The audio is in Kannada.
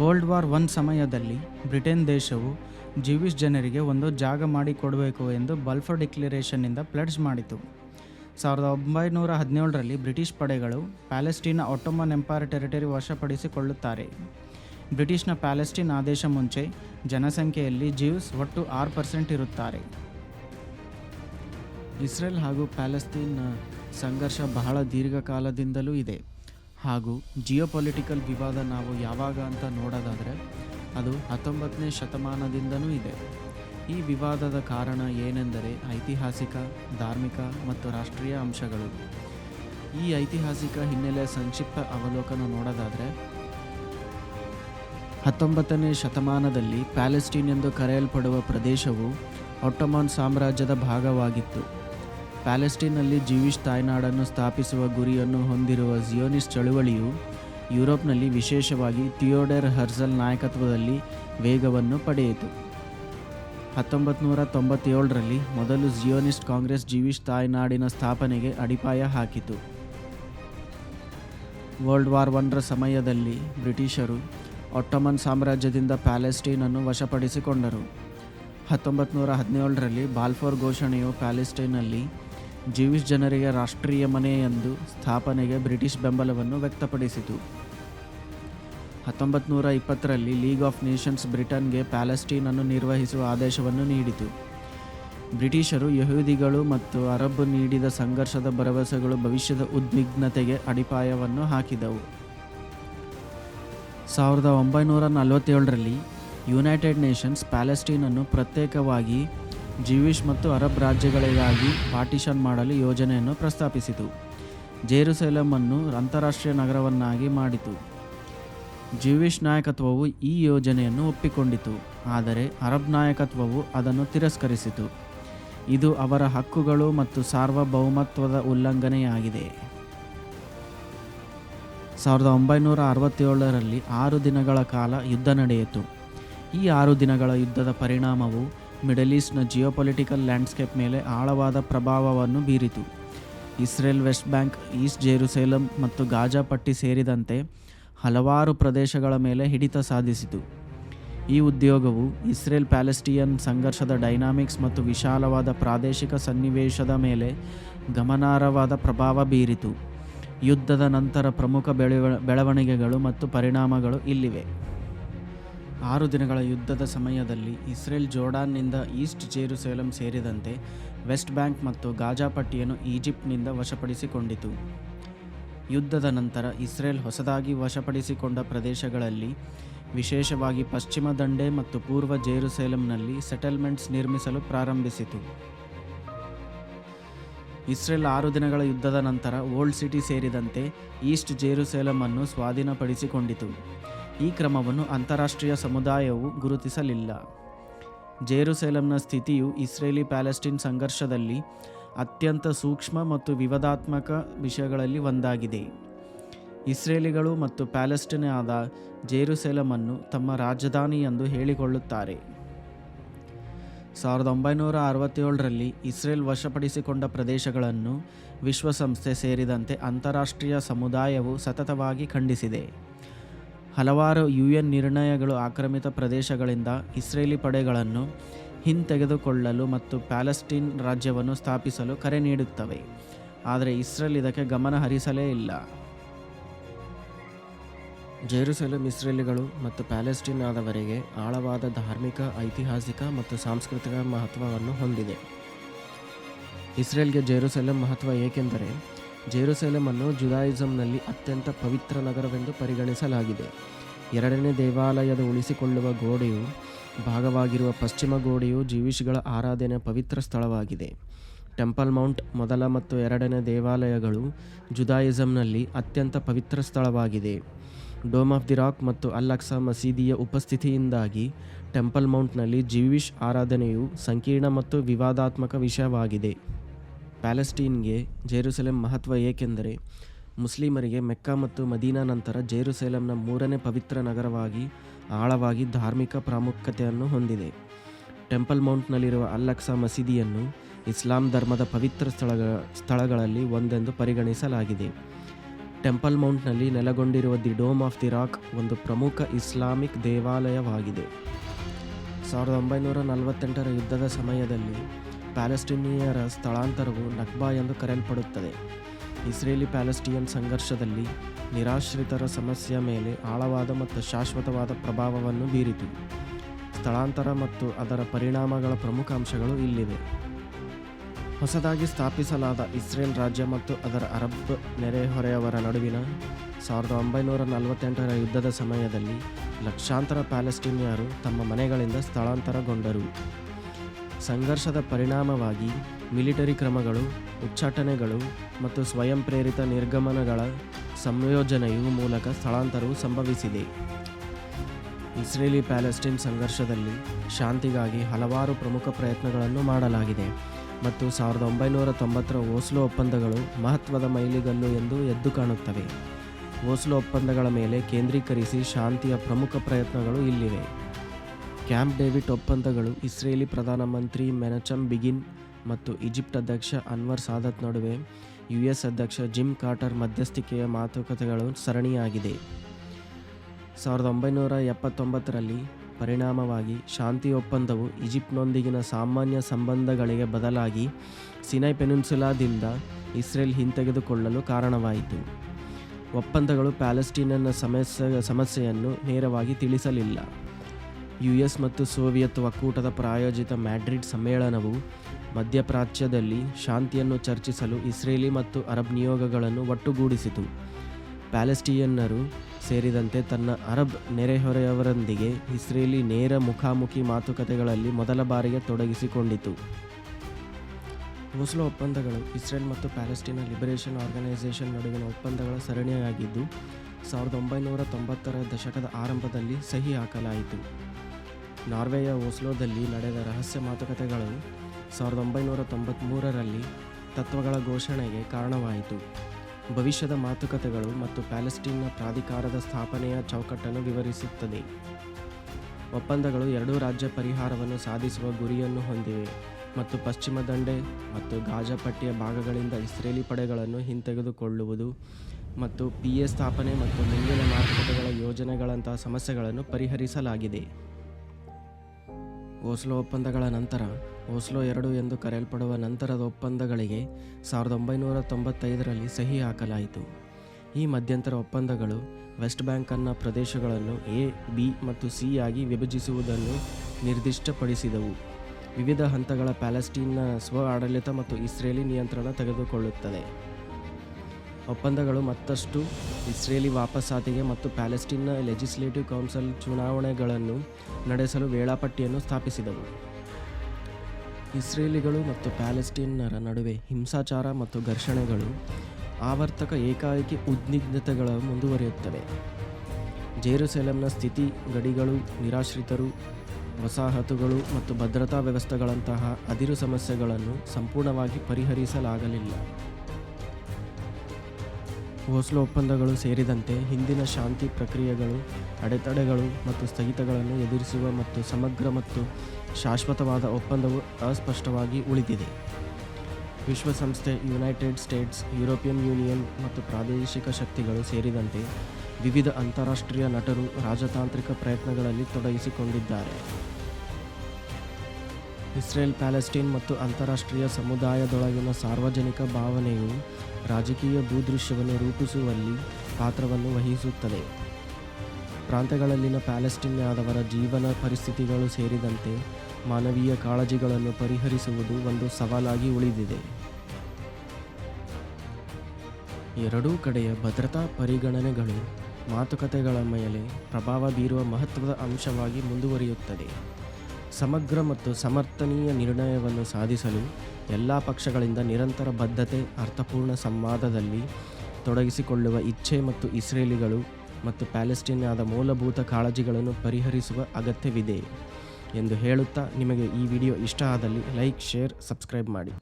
ವರ್ಲ್ಡ್ ವಾರ್ ಒನ್ ಸಮಯದಲ್ಲಿ ಬ್ರಿಟನ್ ದೇಶವು ಜೀವಿಸ್ ಜನರಿಗೆ ಒಂದು ಜಾಗ ಮಾಡಿಕೊಡಬೇಕು ಎಂದು ಬಲ್ಫರ್ ಡಿಕ್ಲರೇಷನ್ನಿಂದ ಪ್ಲಡ್ಜ್ ಮಾಡಿತು. ಸಾವಿರದ ಒಂಬೈನೂರ ಹದಿನೇಳರಲ್ಲಿ ಬ್ರಿಟಿಷ್ ಪಡೆಗಳು ಪ್ಯಾಲೆಸ್ಟೀನ್ ಆಟೋಮನ್ ಎಂಪೈರ್ ಟೆರಿಟರಿ ವಶಪಡಿಸಿಕೊಳ್ಳುತ್ತಾರೆ. ಬ್ರಿಟಿಷ್ನ ಪ್ಯಾಲೆಸ್ಟೀನ್ ಆದೇಶ ಮುಂಚೆ ಜನಸಂಖ್ಯೆಯಲ್ಲಿ ಜೀವ್ಸ್ ಒಟ್ಟು ಆರು ಪರ್ಸೆಂಟ್ ಇರುತ್ತಾರೆ. ಇಸ್ರೇಲ್ ಹಾಗೂ ಪ್ಯಾಲೆಸ್ತೀನ್ ಸಂಘರ್ಷ ಬಹಳ ದೀರ್ಘಕಾಲದಿಂದಲೂ ಇದೆ. ಹಾಗೂ ಜಿಯೋಪೊಲಿಟಿಕಲ್ ವಿವಾದ ನಾವು ಯಾವಾಗ ಅಂತ ನೋಡೋದಾದರೆ ಅದು ಹತ್ತೊಂಬತ್ತನೇ ಶತಮಾನದಿಂದನೂ ಇದೆ. ಈ ವಿವಾದದ ಕಾರಣ ಏನೆಂದರೆ ಐತಿಹಾಸಿಕ, ಧಾರ್ಮಿಕ ಮತ್ತು ರಾಷ್ಟ್ರೀಯ ಅಂಶಗಳು. ಈ ಐತಿಹಾಸಿಕ ಹಿನ್ನೆಲೆ ಸಂಕ್ಷಿಪ್ತ ಅವಲೋಕನ ನೋಡೋದಾದರೆ ಹತ್ತೊಂಬತ್ತನೇ ಶತಮಾನದಲ್ಲಿ ಪ್ಯಾಲೆಸ್ಟೀನ್ ಎಂದು ಕರೆಯಲ್ಪಡುವ ಪ್ರದೇಶವು ಒಟ್ಟೊಮಾನ್ ಸಾಮ್ರಾಜ್ಯದ ಭಾಗವಾಗಿತ್ತು. ಪ್ಯಾಲೆಸ್ಟೀನ್ನಲ್ಲಿ ಜೀವಿಶ್ ತಾಯ್ನಾಡನ್ನು ಸ್ಥಾಪಿಸುವ ಗುರಿಯನ್ನು ಹೊಂದಿರುವ ಜಿಯೋನಿಸ್ಟ್ ಚಳುವಳಿಯು ಯುರೋಪ್ನಲ್ಲಿ ವಿಶೇಷವಾಗಿ ಥಿಯೋಡರ್ ಹರ್ಸಲ್ ನಾಯಕತ್ವದಲ್ಲಿ ವೇಗವನ್ನು ಪಡೆಯಿತು. ಹತ್ತೊಂಬತ್ತು ನೂರ ತೊಂಬತ್ತೇಳರಲ್ಲಿ ಮೊದಲು ಜಿಯೋನಿಸ್ಟ್ ಕಾಂಗ್ರೆಸ್ ಜೀವಿಶ್ ತಾಯ್ನಾಡಿನ ಸ್ಥಾಪನೆಗೆ ಅಡಿಪಾಯ ಹಾಕಿತು. ವರ್ಲ್ಡ್ ವಾರ್ ಒನ್ರ ಸಮಯದಲ್ಲಿ ಬ್ರಿಟಿಷರು ಒಟ್ಟಮನ್ ಸಾಮ್ರಾಜ್ಯದಿಂದ ಪ್ಯಾಲೆಸ್ಟೀನನ್ನು ವಶಪಡಿಸಿಕೊಂಡರು. ಹತ್ತೊಂಬತ್ತು ನೂರ ಹದಿನೇಳರಲ್ಲಿ ಬಾಲ್ಫೋರ್ ಘೋಷಣೆಯು ಪ್ಯಾಲೆಸ್ಟೈನಲ್ಲಿ ಜಿವಿಷ್ ಜನರಿಗೆ ರಾಷ್ಟ್ರೀಯ ಮನೆ ಎಂದು ಸ್ಥಾಪನೆಗೆ ಬ್ರಿಟಿಷ್ ಬೆಂಬಲವನ್ನು ವ್ಯಕ್ತಪಡಿಸಿತು. ಹತ್ತೊಂಬತ್ತು ನೂರ ಇಪ್ಪತ್ತರಲ್ಲಿ ಲೀಗ್ ಆಫ್ ನೇಷನ್ಸ್ ಬ್ರಿಟನ್ಗೆ ಪ್ಯಾಲೆಸ್ಟೀನನ್ನು ನಿರ್ವಹಿಸುವ ಆದೇಶವನ್ನು ನೀಡಿತು. ಬ್ರಿಟಿಷರು ಯಹೂದಿಗಳು ಮತ್ತು ಅರಬ್ ನೀಡಿದ ಸಂಘರ್ಷದ ಭರವಸೆಗಳು ಭವಿಷ್ಯದ ಉದ್ವಿಗ್ನತೆಗೆ ಅಡಿಪಾಯವನ್ನು ಹಾಕಿದವು. ಸಾವಿರದ ಒಂಬೈನೂರ ನಲವತ್ತೇಳರಲ್ಲಿ ಯುನೈಟೆಡ್ ನೇಷನ್ಸ್ ಪ್ಯಾಲೆಸ್ಟೀನನ್ನು ಪ್ರತ್ಯೇಕವಾಗಿ ಜಿವಿಷ್ ಮತ್ತು ಅರಬ್ ರಾಜ್ಯಗಳಿಗಾಗಿ ಪಾರ್ಟಿಷನ್ ಮಾಡಲು ಯೋಜನೆಯನ್ನು ಪ್ರಸ್ತಾಪಿಸಿತು. ಜೇರುಸೆಲಂ ಅನ್ನು ಅಂತಾರಾಷ್ಟ್ರೀಯ ನಗರವನ್ನಾಗಿ ಮಾಡಿತು. ಜಿವಿಷ್ ನಾಯಕತ್ವವು ಈ ಯೋಜನೆಯನ್ನು ಒಪ್ಪಿಕೊಂಡಿತು, ಆದರೆ ಅರಬ್ ನಾಯಕತ್ವವು ಅದನ್ನು ತಿರಸ್ಕರಿಸಿತು. ಇದು ಅವರ ಹಕ್ಕುಗಳು ಮತ್ತು ಸಾರ್ವಭೌಮತ್ವದ ಉಲ್ಲಂಘನೆಯಾಗಿದೆ. ಸಾವಿರದ ಒಂಬೈನೂರ ಅರವತ್ತೇಳರಲ್ಲಿ ಆರು ದಿನಗಳ ಕಾಲ ಯುದ್ಧ ನಡೆಯಿತು. ಈ ಆರು ದಿನಗಳ ಯುದ್ಧದ ಪರಿಣಾಮವು ಮಿಡಲ್ ಈಸ್ಟ್ನ ಜಿಯೋಪೊಲಿಟಿಕಲ್ ಲ್ಯಾಂಡ್ಸ್ಕೇಪ್ ಮೇಲೆ ಆಳವಾದ ಪ್ರಭಾವವನ್ನು ಬೀರಿತು. Israel West Bank East Jerusalem ಮತ್ತು ಗಾಜಾ ಪಟ್ಟಿ ಸೇರಿದಂತೆ ಹಲವಾರು ಪ್ರದೇಶಗಳ ಮೇಲೆ ಹಿಡಿತ ಸಾಧಿಸಿತು. ಈ ಉದ್ಯೋಗವು ಇಸ್ರೇಲ್ ಪ್ಯಾಲೆಸ್ಟಿಯನ್ ಸಂಘರ್ಷದ ಡೈನಾಮಿಕ್ಸ್ ಮತ್ತು ವಿಶಾಲವಾದ ಪ್ರಾದೇಶಿಕ ಸನ್ನಿವೇಶದ ಮೇಲೆ ಗಮನಾರ್ಹವಾದ ಪ್ರಭಾವ ಬೀರಿತು. ಯುದ್ಧದ ನಂತರ ಪ್ರಮುಖ ಬೆಳವ, ಬೆಳವಣಿಗೆಗಳು ಮತ್ತು ಪರಿಣಾಮಗಳು ಇಲ್ಲಿವೆ. ಆರು ದಿನಗಳ ಯುದ್ಧದ ಸಮಯದಲ್ಲಿ ಇಸ್ರೇಲ್ ಜೋರ್ಡಾನ್ನಿಂದ ಈಸ್ಟ್ ಜೇರುಸೇಲಂ ಸೇರಿದಂತೆ ವೆಸ್ಟ್ ಬ್ಯಾಂಕ್ ಮತ್ತು ಗಾಜಾ ಪಟ್ಟಿಯನ್ನು ಈಜಿಪ್ಟ್ನಿಂದ ವಶಪಡಿಸಿಕೊಂಡಿತು. ಯುದ್ಧದ ನಂತರ ಇಸ್ರೇಲ್ ಹೊಸದಾಗಿ ವಶಪಡಿಸಿಕೊಂಡ ಪ್ರದೇಶಗಳಲ್ಲಿ ವಿಶೇಷವಾಗಿ ಪಶ್ಚಿಮ ದಂಡೆ ಮತ್ತು ಪೂರ್ವ ಜೇರುಸೇಲಂನಲ್ಲಿ ಸೆಟಲ್ಮೆಂಟ್ಸ್ ನಿರ್ಮಿಸಲು ಪ್ರಾರಂಭಿಸಿತು. ಇಸ್ರೇಲ್ ಆರು ದಿನಗಳ ಯುದ್ಧದ ನಂತರ ಓಲ್ಡ್ ಸಿಟಿ ಸೇರಿದಂತೆ ಈಸ್ಟ್ ಜೇರುಸೇಲಂ ಅನ್ನು ಸ್ವಾಧೀನಪಡಿಸಿಕೊಂಡಿತು. ಈ ಕ್ರಮವನ್ನು ಅಂತಾರಾಷ್ಟ್ರೀಯ ಸಮುದಾಯವು ಗುರುತಿಸಲಿಲ್ಲ. ಜೇರುಸೆಲಂನ ಸ್ಥಿತಿಯು ಇಸ್ರೇಲಿ ಪ್ಯಾಲೆಸ್ಟೀನ್ ಸಂಘರ್ಷದಲ್ಲಿ ಅತ್ಯಂತ ಸೂಕ್ಷ್ಮ ಮತ್ತು ವಿವಾದಾತ್ಮಕ ವಿಷಯಗಳಲ್ಲಿ ಒಂದಾಗಿದೆ. ಇಸ್ರೇಲಿಗಳು ಮತ್ತು ಪ್ಯಾಲೆಸ್ಟಿನಾದ ಜೇರುಸೆಲಮನ್ನು ತಮ್ಮ ರಾಜಧಾನಿ ಎಂದು ಹೇಳಿಕೊಳ್ಳುತ್ತಾರೆ. ಸಾವಿರದ ಒಂಬೈನೂರ ಅರವತ್ತೇಳರಲ್ಲಿ ಇಸ್ರೇಲ್ ವಶಪಡಿಸಿಕೊಂಡ ಪ್ರದೇಶಗಳನ್ನು ವಿಶ್ವಸಂಸ್ಥೆ ಸೇರಿದಂತೆ ಅಂತಾರಾಷ್ಟ್ರೀಯ ಸಮುದಾಯವು ಸತತವಾಗಿ ಖಂಡಿಸಿದೆ. ಹಲವಾರು ಯು ಎನ್ ನಿರ್ಣಯಗಳು ಆಕ್ರಮಿತ ಪ್ರದೇಶಗಳಿಂದ ಇಸ್ರೇಲಿ ಪಡೆಗಳನ್ನು ಹಿಂತೆಗೆದುಕೊಳ್ಳಲು ಮತ್ತು ಪ್ಯಾಲೆಸ್ಟೀನ್ ರಾಜ್ಯವನ್ನು ಸ್ಥಾಪಿಸಲು ಕರೆ ನೀಡುತ್ತವೆ. ಆದರೆ ಇಸ್ರೇಲ್ ಇದಕ್ಕೆ ಗಮನ ಹರಿಸಲೇ ಇಲ್ಲ. ಜೆರುಸೆಲಂ ಇಸ್ರೇಲಿಗಳು ಮತ್ತು ಪ್ಯಾಲೆಸ್ಟೀನ್ ಆದವರೆಗೆ ಆಳವಾದ ಧಾರ್ಮಿಕ, ಐತಿಹಾಸಿಕ ಮತ್ತು ಸಾಂಸ್ಕೃತಿಕ ಮಹತ್ವವನ್ನು ಹೊಂದಿದೆ. ಇಸ್ರೇಲ್ಗೆ ಜೆರುಸೆಲಂ ಮಹತ್ವ ಏಕೆಂದರೆ ಜೆರುಸೆಲಮನ್ನು ಜುದಾಯಿಸಂನಲ್ಲಿ ಅತ್ಯಂತ ಪವಿತ್ರ ನಗರವೆಂದು ಪರಿಗಣಿಸಲಾಗಿದೆ. ಎರಡನೇ ದೇವಾಲಯದ ಉಳಿಸಿಕೊಳ್ಳುವ ಗೋಡೆಯು, ಭಾಗವಾಗಿರುವ ಪಶ್ಚಿಮ ಗೋಡೆಯು ಜೀವಿಷಿಗಳ ಆರಾಧನೆಯ ಪವಿತ್ರ ಸ್ಥಳವಾಗಿದೆ. ಟೆಂಪಲ್ ಮೌಂಟ್ ಮೊದಲ ಮತ್ತು ಎರಡನೇ ದೇವಾಲಯಗಳು ಜುದಾಯಿಸಂನಲ್ಲಿ ಅತ್ಯಂತ ಪವಿತ್ರ ಸ್ಥಳವಾಗಿದೆ. ಡೋಮ್ ಆಫ್ ದಿ ರಾಕ್ ಮತ್ತು ಅಲ್ ಅಕ್ಸಾ ಮಸೀದಿಯ ಉಪಸ್ಥಿತಿಯಿಂದಾಗಿ ಟೆಂಪಲ್ ಮೌಂಟ್ನಲ್ಲಿ ಜೀವಿಷ್ ಆರಾಧನೆಯು ಸಂಕೀರ್ಣ ಮತ್ತು ವಿವಾದಾತ್ಮಕ ವಿಷಯವಾಗಿದೆ. ಪ್ಯಾಲೆಸ್ಟೀನ್ಗೆ ಜೇರುಸೆಲೆಂ ಮಹತ್ವ ಏಕೆಂದರೆ ಮುಸ್ಲಿಮರಿಗೆ ಮೆಕ್ಕಾ ಮತ್ತು ಮದೀನಾ ನಂತರ ಜೇರುಸೆಲೆಂನ ಮೂರನೇ ಪವಿತ್ರ ನಗರವಾಗಿ ಆಳವಾಗಿ ಧಾರ್ಮಿಕ ಪ್ರಾಮುಖ್ಯತೆಯನ್ನು ಹೊಂದಿದೆ. ಟೆಂಪಲ್ ಮೌಂಟ್ನಲ್ಲಿರುವ ಅಲ್ ಅಕ್ಸಾ ಮಸೀದಿಯನ್ನು ಇಸ್ಲಾಂ ಧರ್ಮದ ಪವಿತ್ರ ಸ್ಥಳಗಳ ಸ್ಥಳಗಳಲ್ಲಿ ಒಂದೆಂದು ಪರಿಗಣಿಸಲಾಗಿದೆ. ಟೆಂಪಲ್ ಮೌಂಟ್ನಲ್ಲಿ ನೆಲೆಗೊಂಡಿರುವ the Dome of the Rock ಒಂದು ಪ್ರಮುಖ ಇಸ್ಲಾಮಿಕ್ ದೇವಾಲಯವಾಗಿದೆ. ಸಾವಿರದ ಒಂಬೈನೂರ ನಲವತ್ತೆಂಟರ ಯುದ್ಧದ ಸಮಯದಲ್ಲಿ ಪ್ಯಾಲೆಸ್ಟೀನಿಯರ ಸ್ಥಳಾಂತರವು ನಕ್ಬಾ ಎಂದು ಕರೆಯಲ್ಪಡುತ್ತದೆ. ಇಸ್ರೇಲಿ ಪ್ಯಾಲೆಸ್ಟಿಯನ್ ಸಂಘರ್ಷದಲ್ಲಿ ನಿರಾಶ್ರಿತರ ಸಮಸ್ಯೆಯ ಮೇಲೆ ಆಳವಾದ ಮತ್ತು ಶಾಶ್ವತವಾದ ಪ್ರಭಾವವನ್ನು ಬೀರಿತು. ಸ್ಥಳಾಂತರ ಮತ್ತು ಅದರ ಪರಿಣಾಮಗಳ ಪ್ರಮುಖ ಅಂಶಗಳು ಇಲ್ಲಿವೆ. ಹೊಸದಾಗಿ ಸ್ಥಾಪಿಸಲಾದ ಇಸ್ರೇಲ್ ರಾಜ್ಯ ಮತ್ತು ಅದರ ಅರಬ್ ನೆರೆಹೊರೆಯವರ ನಡುವಿನ ಸಾವಿರದ ಒಂಬೈನೂರ ನಲವತ್ತೆಂಟರ ಯುದ್ಧದ ಸಮಯದಲ್ಲಿ ಲಕ್ಷಾಂತರ ಪ್ಯಾಲೆಸ್ಟೀನಿಯರು ತಮ್ಮ ಮನೆಗಳಿಂದ ಸ್ಥಳಾಂತರಗೊಂಡರು. ಸಂಘರ್ಷದ ಪರಿಣಾಮವಾಗಿ ಮಿಲಿಟರಿ ಕ್ರಮಗಳು, ಉಚ್ಚಾಟನೆಗಳು ಮತ್ತು ಸ್ವಯಂ ಪ್ರೇರಿತ ನಿರ್ಗಮನಗಳ ಸಂಯೋಜನೆಯು ಮೂಲಕ ಸ್ಥಳಾಂತರವು ಸಂಭವಿಸಿದೆ. ಇಸ್ರೇಲಿ ಪ್ಯಾಲೆಸ್ಟೈನ್ ಸಂಘರ್ಷದಲ್ಲಿ ಶಾಂತಿಗಾಗಿ ಹಲವಾರು ಪ್ರಮುಖ ಪ್ರಯತ್ನಗಳನ್ನು ಮಾಡಲಾಗಿದೆ ಮತ್ತು ಸಾವಿರದ ಒಂಬೈನೂರ ತೊಂಬತ್ತರ ಓಸ್ಲೋ ಒಪ್ಪಂದಗಳು ಮಹತ್ವದ ಮೈಲಿಗಲ್ಲು ಎಂದು ಎದ್ದು ಕಾಣುತ್ತವೆ. ಓಸ್ಲೋ ಒಪ್ಪಂದಗಳ ಮೇಲೆ ಕೇಂದ್ರೀಕರಿಸಿ ಶಾಂತಿಯ ಪ್ರಮುಖ ಪ್ರಯತ್ನಗಳು ಇಲ್ಲಿವೆ. ಕ್ಯಾಂಪ್ ಡೇವಿಡ್ ಒಪ್ಪಂದಗಳು ಇಸ್ರೇಲಿ ಪ್ರಧಾನಮಂತ್ರಿ ಮೆನಚಮ್ ಬಿಗಿನ್ ಮತ್ತು ಈಜಿಪ್ಟ್ ಅಧ್ಯಕ್ಷ ಅನ್ವರ್ ಸಾದತ್ ನಡುವೆ ಯು ಎಸ್ ಅಧ್ಯಕ್ಷ ಜಿಮ್ ಕಾರ್ಟರ್ ಮಧ್ಯಸ್ಥಿಕೆಯ ಮಾತುಕತೆಗಳು ಸರಣಿಯಾಗಿದೆ. ಸಾವಿರದ ಒಂಬೈನೂರ ಎಪ್ಪತ್ತೊಂಬತ್ತರಲ್ಲಿ ಪರಿಣಾಮವಾಗಿ ಶಾಂತಿ ಒಪ್ಪಂದವು ಈಜಿಪ್ಟ್ನೊಂದಿಗಿನ ಸಾಮಾನ್ಯ ಸಂಬಂಧಗಳಿಗೆ ಬದಲಾಗಿ ಸಿನೈ ಪೆನಿನ್ಸುಲಾದಿಂದ ಇಸ್ರೇಲ್ ಹಿಂತೆಗೆದುಕೊಳ್ಳಲು ಕಾರಣವಾಯಿತು. ಒಪ್ಪಂದಗಳು ಪ್ಯಾಲೆಸ್ಟೀನನ್ನ ಸಮಸ್ಯೆ, ಸಮಸ್ಯೆಯನ್ನು ನೇರವಾಗಿ ತಿಳಿಸಲಿಲ್ಲ. ಯು ಎಸ್ ಮತ್ತು ಸೋವಿಯತ್ ಒಕ್ಕೂಟದ ಪ್ರಾಯೋಜಿತ ಮ್ಯಾಡ್ರಿಡ್ ಸಮ್ಮೇಳನವು ಮಧ್ಯಪ್ರಾಚ್ಯದಲ್ಲಿ ಶಾಂತಿಯನ್ನು ಚರ್ಚಿಸಲು ಇಸ್ರೇಲಿ ಮತ್ತು ಅರಬ್ ನಿಯೋಗಗಳನ್ನು ಒಟ್ಟುಗೂಡಿಸಿತು. ಪ್ಯಾಲೆಸ್ಟಿಯನ್ನರು ಸೇರಿದಂತೆ ತನ್ನ ಅರಬ್ ನೆರೆಹೊರೆಯವರೊಂದಿಗೆ ಇಸ್ರೇಲಿ ನೇರ ಮುಖಾಮುಖಿ ಮಾತುಕತೆಗಳಲ್ಲಿ ಮೊದಲ ಬಾರಿಗೆ ತೊಡಗಿಸಿಕೊಂಡಿತು. ಓಸ್ಲೋ ಒಪ್ಪಂದಗಳು ಇಸ್ರೇಲ್ ಮತ್ತು ಪ್ಯಾಲೆಸ್ಟೀನ ಲಿಬರೇಷನ್ ಆರ್ಗನೈಸೇಷನ್ ನಡುವಿನ ಒಪ್ಪಂದಗಳ ಸರಣಿಯಾಗಿದ್ದು, ಸಾವಿರದ ಒಂಬೈನೂರ ತೊಂಬತ್ತರ ದಶಕದ ಆರಂಭದಲ್ಲಿ ಸಹಿ ಹಾಕಲಾಯಿತು. ನಾರ್ವೆಯ ಓಸ್ಲೋದಲ್ಲಿ ನಡೆದ ರಹಸ್ಯ ಮಾತುಕತೆಗಳು ಸಾವಿರದ ಒಂಬೈನೂರ ತೊಂಬತ್ತ್ಮೂರರಲ್ಲಿ ತತ್ವಗಳ ಘೋಷಣೆಗೆ ಕಾರಣವಾಯಿತು. ಭವಿಷ್ಯದ ಮಾತುಕತೆಗಳು ಮತ್ತು ಪ್ಯಾಲೆಸ್ಟೀನ್ನ ಪ್ರಾಧಿಕಾರದ ಸ್ಥಾಪನೆಯ ಚೌಕಟ್ಟನ್ನು ವಿವರಿಸುತ್ತದೆ. ಒಪ್ಪಂದಗಳು ಎರಡೂ ರಾಜ್ಯ ಪರಿಹಾರವನ್ನು ಸಾಧಿಸುವ ಗುರಿಯನ್ನು ಹೊಂದಿವೆ ಮತ್ತು ಪಶ್ಚಿಮ ದಂಡೆ ಮತ್ತು ಗಾಜಾ ಪಟ್ಟಿಯ ಭಾಗಗಳಿಂದ ಇಸ್ರೇಲಿ ಪಡೆಗಳನ್ನು ಹಿಂತೆಗೆದುಕೊಳ್ಳುವುದು ಮತ್ತು ಪಿ ಎ ಸ್ಥಾಪನೆ ಮತ್ತು ಮುಂದಿನ ಮಾತುಕತೆಗಳ ಯೋಜನೆಗಳಂತಹ ಸಮಸ್ಯೆಗಳನ್ನು ಪರಿಹರಿಸಲಾಗಿದೆ. ಓಸ್ಲೋ ಒಪ್ಪಂದಗಳ ನಂತರ, ಓಸ್ಲೋ ಎರಡು ಎಂದು ಕರೆಯಲ್ಪಡುವ ನಂತರದ ಒಪ್ಪಂದಗಳಿಗೆ ಸಾವಿರದ ಒಂಬೈನೂರ ತೊಂಬತ್ತೈದರಲ್ಲಿ ಸಹಿ ಹಾಕಲಾಯಿತು. ಈ ಮಧ್ಯಂತರ ಒಪ್ಪಂದಗಳು ವೆಸ್ಟ್ ಬ್ಯಾಂಕನ್ನ ಪ್ರದೇಶಗಳನ್ನು ಎ, ಬಿ ಮತ್ತು ಸಿ ಆಗಿ ವಿಭಜಿಸುವುದನ್ನು ನಿರ್ದಿಷ್ಟಪಡಿಸಿದವು. ವಿವಿಧ ಹಂತಗಳ ಪ್ಯಾಲೆಸ್ಟೀನ್ನ ಸ್ವ ಆಡಳಿತ ಮತ್ತು ಇಸ್ರೇಲಿ ನಿಯಂತ್ರಣ ತೆಗೆದುಕೊಳ್ಳುತ್ತದೆ. ಒಪ್ಪಂದಗಳು ಮತ್ತಷ್ಟು ಇಸ್ರೇಲಿ ವಾಪಸಾತಿಗೆ ಮತ್ತು ಪ್ಯಾಲೆಸ್ಟೀನ್ನ ಲೆಜಿಸ್ಲೇಟಿವ್ ಕೌನ್ಸಿಲ್ ಚುನಾವಣೆಗಳನ್ನು ನಡೆಸಲು ವೇಳಾಪಟ್ಟಿಯನ್ನು ಸ್ಥಾಪಿಸಿದವು. ಇಸ್ರೇಲಿಗಳು ಮತ್ತು ಪ್ಯಾಲೆಸ್ಟೀನ್ನರ ನಡುವೆ ಹಿಂಸಾಚಾರ ಮತ್ತು ಘರ್ಷಣೆಗಳು ಆವರ್ತಕ ಏಕಾಏಕಿ ಉದ್ವಿಗ್ನತೆಗಳು ಮುಂದುವರಿಯುತ್ತವೆ. ಜೇರುಸೆಲಂನ ಸ್ಥಿತಿ, ಗಡಿಗಳು, ನಿರಾಶ್ರಿತರು, ವಸಾಹತುಗಳು ಮತ್ತು ಭದ್ರತಾ ವ್ಯವಸ್ಥೆಗಳಂತಹ ಅದಿರು ಸಮಸ್ಯೆಗಳನ್ನು ಸಂಪೂರ್ಣವಾಗಿ ಪರಿಹರಿಸಲಾಗಲಿಲ್ಲ. ಓಸ್ಲೋ ಒಪ್ಪಂದಗಳು ಸೇರಿದಂತೆ ಹಿಂದಿನ ಶಾಂತಿ ಪ್ರಕ್ರಿಯೆಗಳು, ಅಡೆತಡೆಗಳು ಮತ್ತು ಸ್ಥಗಿತಗಳನ್ನು ಎದುರಿಸುವ ಮತ್ತು ಸಮಗ್ರ ಮತ್ತು ಶಾಶ್ವತವಾದ ಒಪ್ಪಂದವು ಅಸ್ಪಷ್ಟವಾಗಿ ಉಳಿದಿದೆ. ವಿಶ್ವಸಂಸ್ಥೆ, ಯುನೈಟೆಡ್ ಸ್ಟೇಟ್ಸ್, ಯುರೋಪಿಯನ್ ಯೂನಿಯನ್ ಮತ್ತು ಪ್ರಾದೇಶಿಕ ಶಕ್ತಿಗಳು ಸೇರಿದಂತೆ ವಿವಿಧ ಅಂತಾರಾಷ್ಟ್ರೀಯ ನಟರು ರಾಜತಾಂತ್ರಿಕ ಪ್ರಯತ್ನಗಳಲ್ಲಿ ತೊಡಗಿಸಿಕೊಂಡಿದ್ದಾರೆ. ಇಸ್ರೇಲ್, ಪ್ಯಾಲೆಸ್ಟೀನ್ ಮತ್ತು ಅಂತಾರಾಷ್ಟ್ರೀಯ ಸಮುದಾಯದೊಳಗಿನ ಸಾರ್ವಜನಿಕ ಭಾವನೆಯು ರಾಜಕೀಯ ಭೂದೃಶ್ಯವನ್ನು ರೂಪಿಸುವಲ್ಲಿ ಪಾತ್ರವನ್ನು ವಹಿಸುತ್ತದೆ. ಪ್ರಾಂತ್ಯಗಳಲ್ಲಿನ ಪ್ಯಾಲೆಸ್ಟೀನ್ಯಾದವರ ಜೀವನ ಪರಿಸ್ಥಿತಿಗಳು ಸೇರಿದಂತೆ ಮಾನವೀಯ ಕಾಳಜಿಗಳನ್ನು ಪರಿಹರಿಸುವುದು ಒಂದು ಸವಾಲಾಗಿ ಉಳಿದಿದೆ. ಎರಡೂ ಕಡೆಯ ಭದ್ರತಾ ಪರಿಗಣನೆಗಳು ಮಾತುಕತೆಗಳ ಮೇಲೆ ಪ್ರಭಾವ ಬೀರುವ ಮಹತ್ವದ ಅಂಶವಾಗಿ ಮುಂದುವರಿಯುತ್ತದೆ. ಸಮಗ್ರ ಮತ್ತು ಸಮರ್ಥನೀಯ ನಿರ್ಣಯವನ್ನು ಸಾಧಿಸಲು ಎಲ್ಲ ಪಕ್ಷಗಳಿಂದ ನಿರಂತರ ಬದ್ಧತೆ, ಅರ್ಥಪೂರ್ಣ ಸಂವಾದದಲ್ಲಿ ತೊಡಗಿಸಿಕೊಳ್ಳುವ ಇಚ್ಛೆ ಮತ್ತು ಇಸ್ರೇಲಿಗಳು ಮತ್ತು ಪ್ಯಾಲೆಸ್ಟೀನಾದ ಮೂಲಭೂತ ಕಾಳಜಿಗಳನ್ನು ಪರಿಹರಿಸುವ ಅಗತ್ಯವಿದೆ ಎಂದು ಹೇಳುತ್ತಾ ನಿಮಗೆ ಈ ವಿಡಿಯೋ ಇಷ್ಟ ಆದಲ್ಲಿ ಲೈಕ್, ಶೇರ್, ಸಬ್ಸ್ಕ್ರೈಬ್ ಮಾಡಿ.